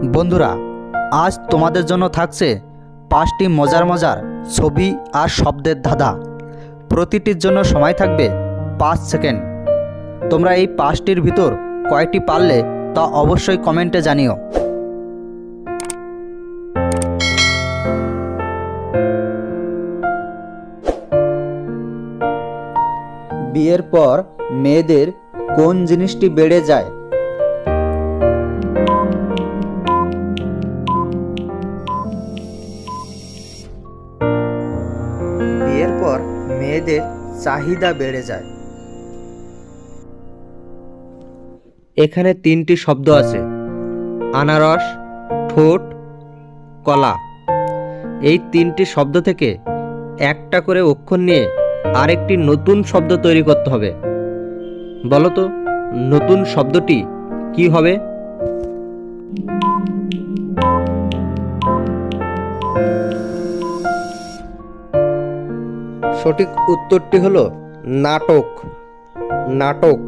বন্ধুরা, আজ তোমাদের জন্য থাকছে পাঁচটি মজার মজার ছবি আর শব্দের ধাঁধা। প্রতিটির জন্য সময় থাকবে পাঁচ সেকেন্ড। তোমরা এই পাঁচটির ভিতর কয়টি পারলে তা অবশ্যই কমেন্টে জানিও। বিয়ের পর মেয়েদের কোন জিনিসটি বেড়ে যায় মেয়েদের চাহিদা বেড়ে যায়। এখানে তিনটি শব্দ আছে। আনারস, ঠোঁট, কলা। এই তিনটি শব্দ থেকে একটা করে অক্ষর নিয়ে আরেকটি নতুন শব্দ তৈরি করতে হবে। বলো তো নতুন শব্দটি কি হবে? সঠিক উত্তরটি হলো নাটক। নাটক।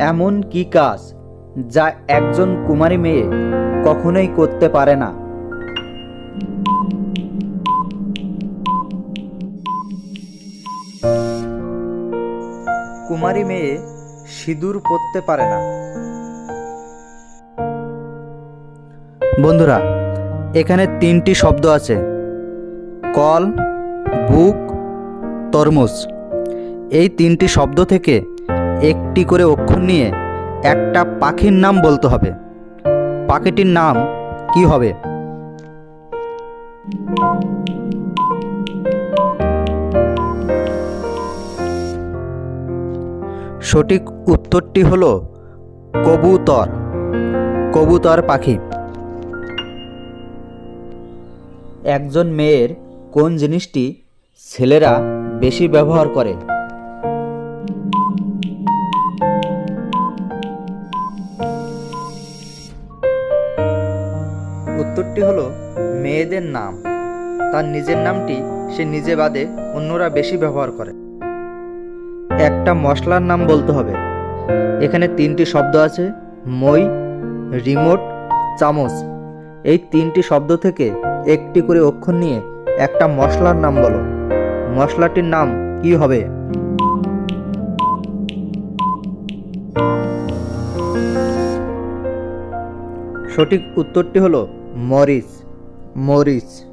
এমন কি কাজ যা একজন কুমারী মেয়ে কখনোই করতে পারে না? কুমারী মেয়ে সিঁদুর পরতে পারে না। বন্ধুরা এখানে তিনটি শব্দ আছে। কল, বুক, তরমুজ। এই তিনটি শব্দ থেকে একটি করে অক্ষর নিয়ে একটা পাখির নাম বলতে হবে। পাখিটির নাম কি হবে? সঠিক উত্তরটি হলো কবুতর। কবুতর পাখি। একজন মেয়ের কোন জিনিসটি ছেলেরা বেশি ব্যবহার করে? উত্তরটি হলো মেয়েদের নাম। তার নিজের নামটি সে নিজে বাদে অন্যরা বেশি ব্যবহার করে। একটা মশলার নাম বলতে হবে। এখানে তিনটি শব্দ আছে, মই, রিমোট, চামচ। এই তিনটি শব্দ থেকে একটি করে অক্ষর নিয়ে একটা মশলার নাম বলো। মশলাটির নাম কি হবে? সঠিক উত্তরটি হলো মরিচ। মরিচ।